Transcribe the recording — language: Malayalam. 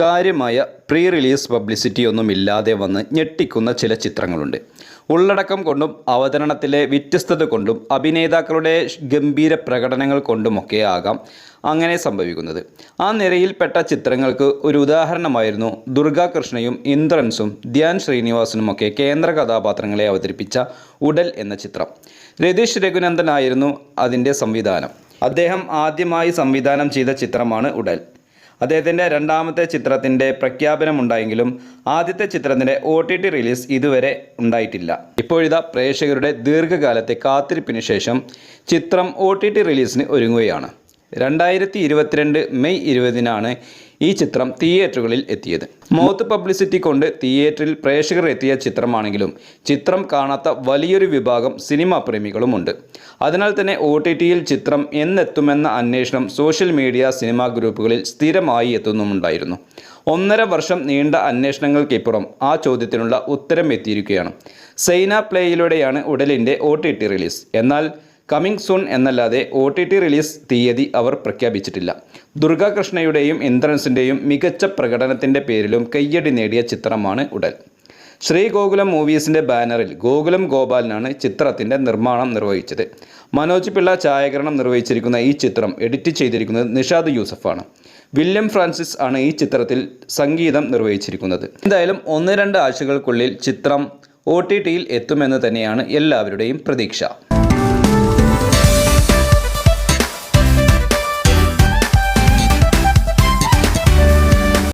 കാര്യമായ പ്രീ റിലീസ് പബ്ലിസിറ്റി ഒന്നും ഇല്ലാതെ വന്ന് ഞെട്ടിക്കുന്ന ചില ചിത്രങ്ങളുണ്ട്. ഉള്ളടക്കം കൊണ്ടും അവതരണത്തിലെ വ്യത്യസ്തത കൊണ്ടും അഭിനേതാക്കളുടെ ഗംഭീര പ്രകടനങ്ങൾ കൊണ്ടുമൊക്കെ ആകാം അങ്ങനെ സംഭവിക്കുന്നത്. ആ നിരയിൽപ്പെട്ട ചിത്രങ്ങൾക്ക് ഒരു ഉദാഹരണമായിരുന്നു ദുർഗാകൃഷ്ണയും ഇന്ദ്രൻസും ധ്യാൻ ശ്രീനിവാസനുമൊക്കെ കേന്ദ്ര കഥാപാത്രങ്ങളെ അവതരിപ്പിച്ച ഉടൽ എന്ന ചിത്രം. രതീഷ് രഘുനന്ദനായിരുന്നു അതിന്റെ സംവിധാനം. അദ്ദേഹം ആദ്യമായി സംവിധാനം ചെയ്ത ചിത്രമാണ് ഉടൽ. അദ്ദേഹത്തിന്റെ രണ്ടാമത്തെ ചിത്രത്തിന്റെ പ്രഖ്യാപനമുണ്ടായെങ്കിലും ആദ്യത്തെ ചിത്രത്തിന്റെ ഒ ടി ടി റിലീസ് ഇതുവരെ ഉണ്ടായിട്ടില്ല. ഇപ്പോഴിതാ പ്രേക്ഷകരുടെ ദീർഘകാലത്തെ കാത്തിരിപ്പിന് ശേഷം ചിത്രം ഒ ടി ടി റിലീസിന് ഒരുങ്ങുകയാണ്. രണ്ടായിരത്തി ഇരുപത്തിരണ്ട് മെയ് ഇരുപതിനാണ് ഈ ചിത്രം തിയേറ്ററുകളിൽ എത്തിയത്. മൗത്ത് പബ്ലിസിറ്റി കൊണ്ട് തിയേറ്ററിൽ പ്രേക്ഷകർ എത്തിയ ചിത്രമാണെങ്കിലും ചിത്രം കാണാത്ത വലിയൊരു വിഭാഗം സിനിമാ പ്രേമികളുമുണ്ട്. അതിനാൽ തന്നെ ഒ ചിത്രം എന്നെത്തുമെന്ന അന്വേഷണം സോഷ്യൽ മീഡിയ സിനിമാ ഗ്രൂപ്പുകളിൽ സ്ഥിരമായി എത്തുന്നുമുണ്ടായിരുന്നു. ഒന്നര വർഷം നീണ്ട അന്വേഷണങ്ങൾക്കിപ്പുറം ആ ചോദ്യത്തിനുള്ള ഉത്തരം എത്തിയിരിക്കുകയാണ് സൈന പ്ലേയിലൂടെയാണ് ഉടലിന്റെ ഒ റിലീസ്. എന്നാൽ കമ്മിങ് സൂൺ എന്നല്ലാതെ ഒ ടി ടി റിലീസ് തീയതി അവർ പ്രഖ്യാപിച്ചിട്ടില്ല. ദുർഗാകൃഷ്ണയുടെയും ഇന്ദ്രൻസിന്റെയും മികച്ച പ്രകടനത്തിന്റെ പേരിലും കയ്യടി നേടിയ ചിത്രമാണ് ഉടൽ. ശ്രീഗോകുലം മൂവീസിന്റെ ബാനറിൽ ഗോകുലം ഗോപാലനാണ് ചിത്രത്തിന്റെ നിർമ്മാണം നിർവഹിച്ചത്. മനോജ് പിള്ള ഛായാഗ്രഹണം നിർവഹിച്ചിരിക്കുന്ന ഈ ചിത്രം എഡിറ്റ് ചെയ്തിരിക്കുന്നത് നിഷാദ് യൂസഫാണ്. വില്യം ഫ്രാൻസിസ് ആണ് ഈ ചിത്രത്തിൽ സംഗീതം നിർവഹിച്ചിരിക്കുന്നത്. എന്തായാലും ഒന്ന് രണ്ട് ആഴ്ചകൾക്കുള്ളിൽ ചിത്രം ഒ ടി ടിയിൽ എത്തുമെന്ന് തന്നെയാണ് എല്ലാവരുടെയും പ്രതീക്ഷ.